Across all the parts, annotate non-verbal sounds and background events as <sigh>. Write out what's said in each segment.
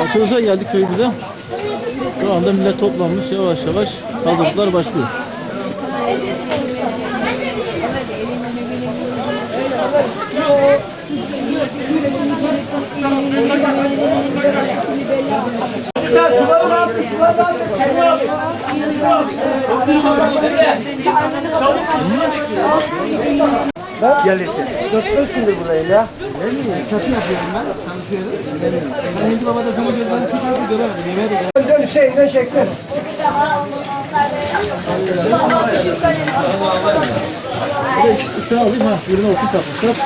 Açılışa geldik köyümüze. Şu anda millet toplanmış yavaş yavaş hazırlıklar başlıyor. Dön Hüseyin'den çeksen. Bir de ikisi şu alayım ha. Birini okul takmışlar.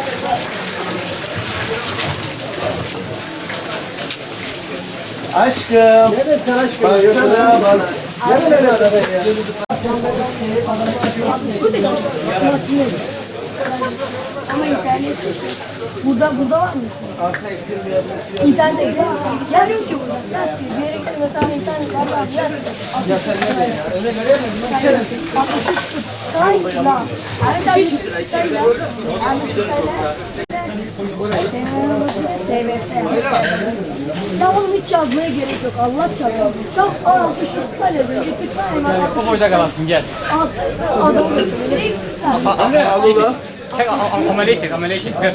Aşkım. Ne dersin aşkım? Bana bana. Ne böyle arada ya? Ama internet. Burada burada var mı? İnternette bilgisayar yok ki burada. Ders bir bir yere gittim mesela internet var var. Ya sen ne ya? Öyle göremedin mi? Daha iyi lan. Mesela bir sürü siteler. Yani siteler. SVF. Ya oğlum hiç yazmaya gerek yok. Allah çarpıyor. Tam altı şu sitele böyle tıkla hemen. Bu boyda kalasın gel. Alt- Adam direkt site. Çek a- a- ameleyi çek ameleyi çek. Ver.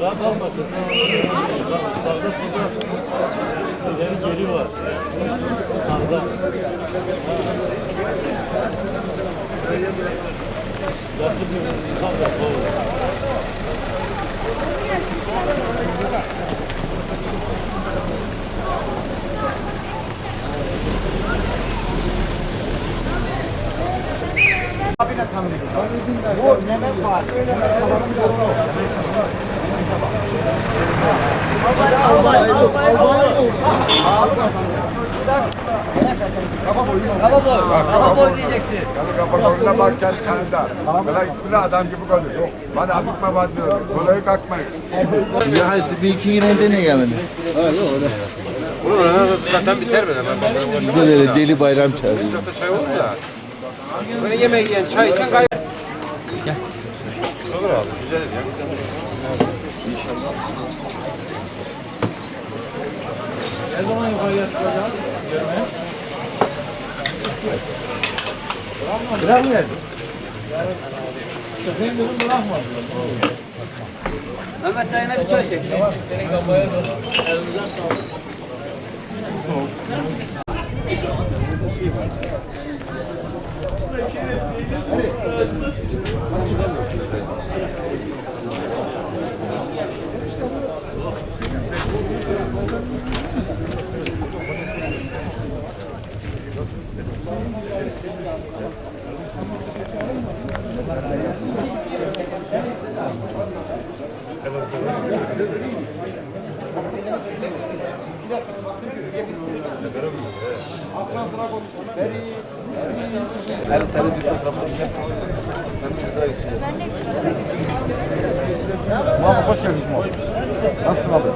Rahat almasın. Sağda solda. İleri geri var. Sağda. Yakın bir tam da Kapakoluna bak kendi kendine. Böyle böyle adam gibi. Yok. Bana abitme var diyor. Kolayı kalkmayın. Ya bir iki yine de ne gelmedi? Zaten biter mi? Ben Bizde böyle deli bayram çağırıyor. Sıcakta çay olur ya? Böyle yemek yiyen çay için gayet. Olur abi. Güzel ya. Ne zaman yukarıya çıkacağız? Görmeye. Bırak mı verdin? Senin dedim bırakmadı. Mehmet dayına bir çay çek. Senin kafaya doğru. Elinize sağlık. Muhammed hoş geldin Muhammed. Nasılsın abi?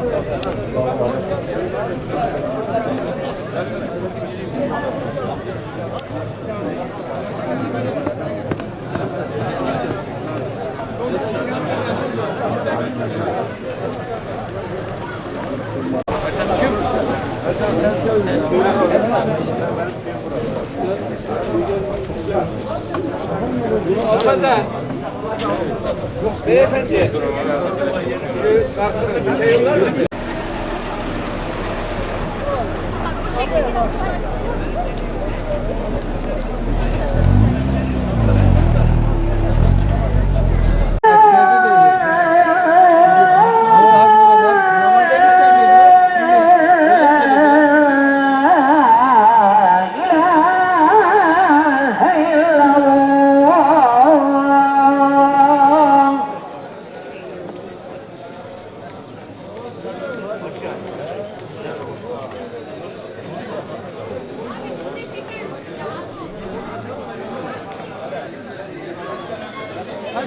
Let's go.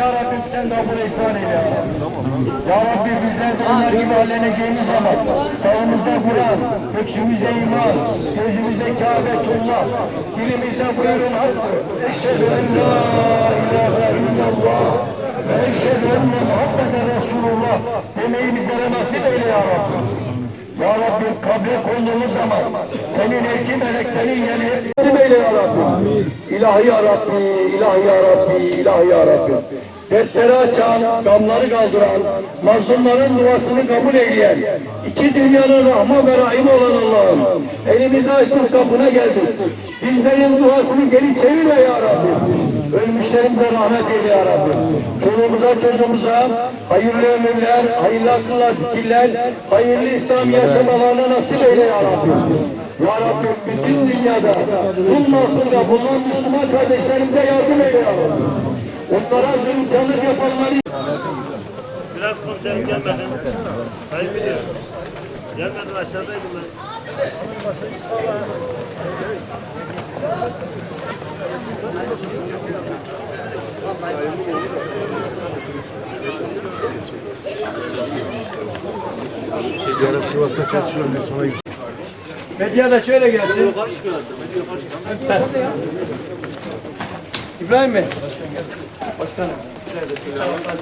ya Rabbim sen de bunu ihsan eyle ya Rabbi. Ya Rabbi bizler de onlar gibi halleneceğimiz zaman sağımızda Kur'an, göksümüzde iman, gözümüzde Kâbetullah, dilimizde buyurun hakkı. Eşhedü en la ilahe illallah ve eşhedü enne Muhammeden Resulullah demeyi bizlere nasip eyle ya Rabbi. Ya Rabbi kabre konduğumuz zaman senin elçi meleklerin yeni eyle ya Rabbi. İlahi ya Rabbi, ilahi ya Rabbi, ilahi ya Rabbi. Dertleri açan, gamları kaldıran, mazlumların duasını kabul eyleyen, iki dünyanın rahman ve rahim olan Allah'ım. Elimizi açtık kapına geldik. Bizlerin duasını geri çevirme ya Rabbi. Ölmüşlerimize rahmet eyle ya Rabbi. Çoluğumuza çocuğumuza hayırlı ömürler, hayırlı akıllar, fikirler, hayırlı İslam yaşamalarına nasip eyle ya Rabbi. Ya Rabbi bütün dünyada bunun altında bulunan Müslüman kardeşlerimize yardım eyle ya Rabbi. Onlara zulümkanlık yapanları Biraz komiserim gelmedi. Sayın Müdürüm. Gelmedi aşağıdayım ben. Medya da şöyle gelsin. İbrahim Bey. Başkanım.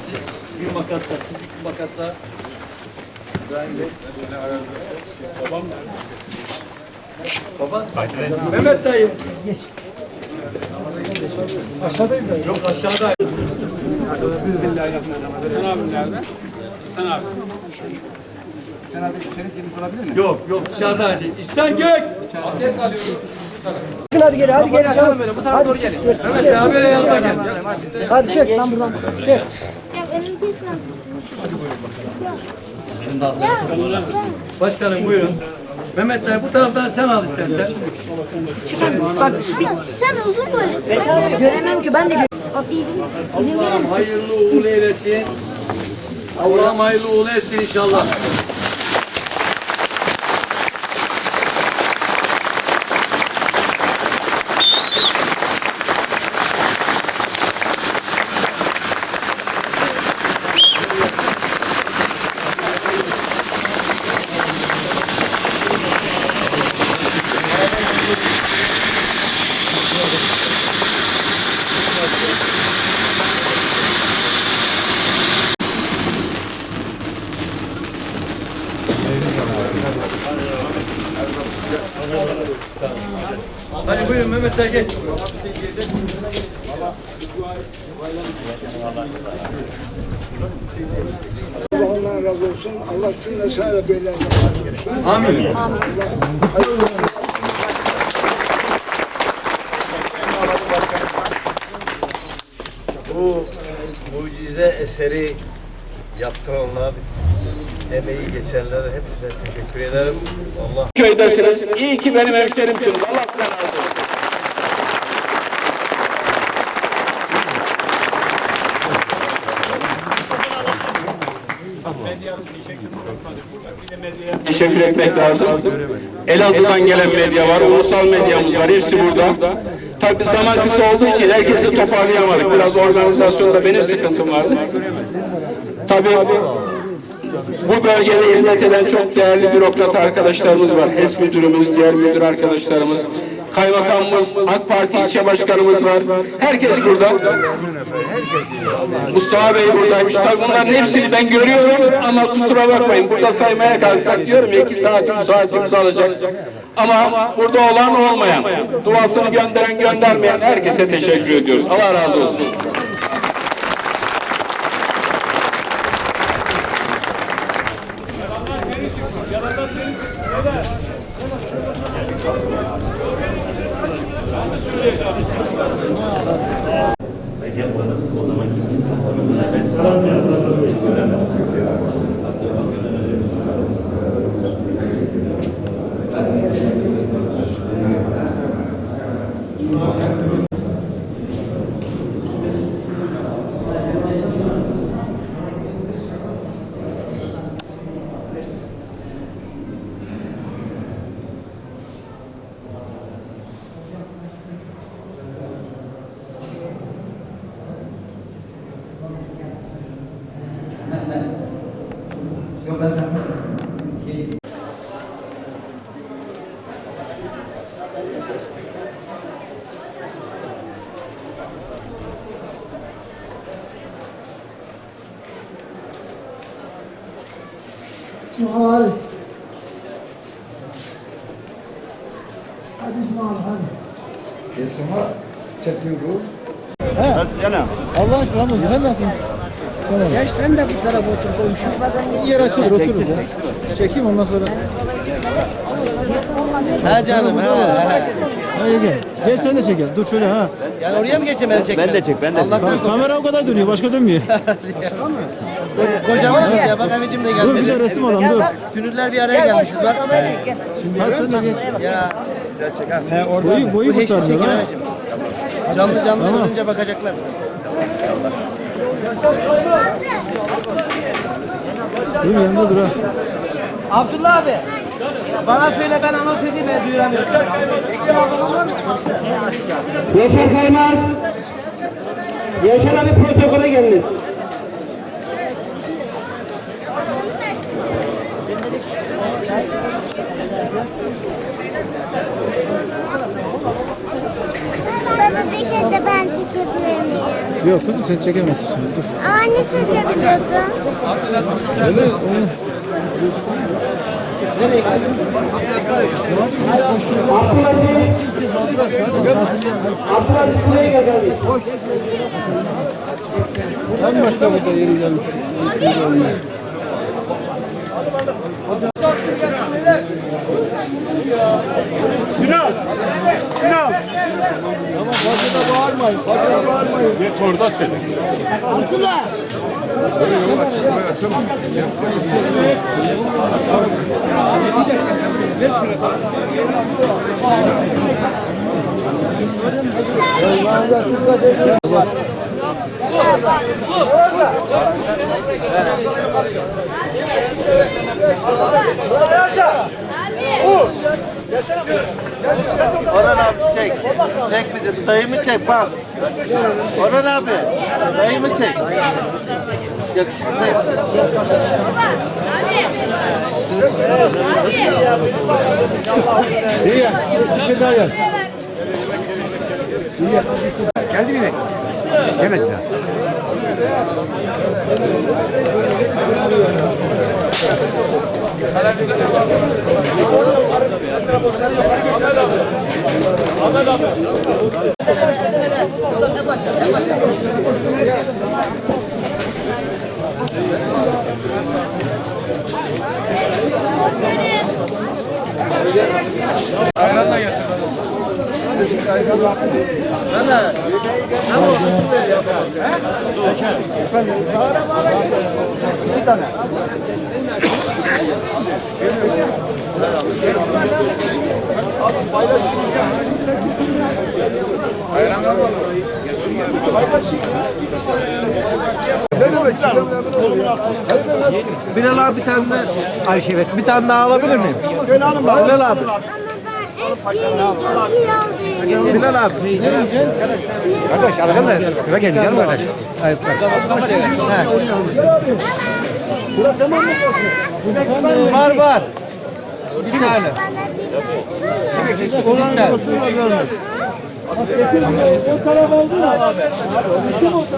Siz bir makasla, siz bir makasla. İbrahim Bey. Babam Baba. Mehmet dayı. Geç. Aşağıdayım ben. Yok aşağıda. Yok yok dışarıdaydı. İhsan Gök. Hadi geri, hadi geri. Hadi böyle, bu tarafa doğru gelin. Mehmet abi böyle yanına gel. Hadi çek, ben buradan. Çek. Ya önüm kesmez misiniz? Başkanım buyurun. Mehmet dayı bu taraftan sen al istersen. Bak sen uzun boylusun. Ben göremem ki ben de göremem. Allah'ım hayırlı uğurlu eylesin. Allah'ım hayırlı uğurlu etsin inşallah. Hadi buyurun Mehmet dayı geç. Allah razı olsun. Allah cümle sana böyle Amin. Bu mucize eseri yaptıranlar, emeği geçenlere hepsine teşekkür ederim. Allah Köydesiniz. İyi ki benim hemşerimsiniz. Allah sizden razı olsun. Teşekkür etmek lazım. Elazığ'dan gelen medya var, ulusal medyamız var, hepsi burada. Tabii zaman kısa olduğu için herkesi toparlayamadık. Biraz organizasyonda benim sıkıntım vardı. Tabii bu bölgede hizmet eden çok değerli bürokrat arkadaşlarımız var. HES müdürümüz, diğer müdür arkadaşlarımız. Kaymakamımız, AK Parti ilçe başkanımız var. Herkes burada. Mustafa Bey buradaymış. Tabii bunların hepsini ben görüyorum ama kusura bakmayın. Burada saymaya kalksak diyorum ya iki saat, üç saatimizi alacak. Ama burada olan olmayan, duasını gönderen göndermeyen herkese teşekkür ediyoruz. Allah razı olsun. İsmail. Hadi İsmail hadi. Allah'ın aşkına Ramazan sen nasılsın? Gel sen de bu tarafa otur komşu. Yer açılır otururuz ya. Çekeyim ondan sonra. Ha canım ha. Hayır gel. Gel sen de çek gel. Dur şöyle ha. Yani oraya mı geçeyim beni çek? Ben de çek ben de çek. Ka- kamera o kadar dönüyor başka dönmüyor. <laughs> Kocaman ya bak amicim de dur gelmedi. bir de resim alalım dur. Gönüller bir araya gelmişiz bak. Hadi sen de geç. Ya Boyu, boyu bu kurtarmıyor çekin ha. amicim. Canlı canlı görünce bakacaklar. Dur yanında dur ha. Abdullah abi. Bana söyle ben anons edeyim ben duyuramıyorum. Yaşar Kaymaz. Yaşar abi protokole geliniz. Baba bir kez de ben çekebilir miyim? Yok kızım sen çekemezsin şimdi dur. Aa ne çekebiliyordum? Öyle onu Abdulaziz buraya gel kardeşim. en başta burada yeri gelmiş. Orhan abi çek. Çek bizi. Dayımı çek bak. Orhan abi. Dayımı çek. Yakışıklı dayımı çek. İyi ya. Bir şey daha gel. Geldi mi? Evet. Ahmet abi. Ayranla getir. Gelmedi daha. Bilal abi bir tane Ayşe evet bir tane daha alabilir miyim? Bilal abi. Bilal abi. Kardeş arkadaşlar sıra geldi gel kardeş. Var var. Bir tane. Bitti.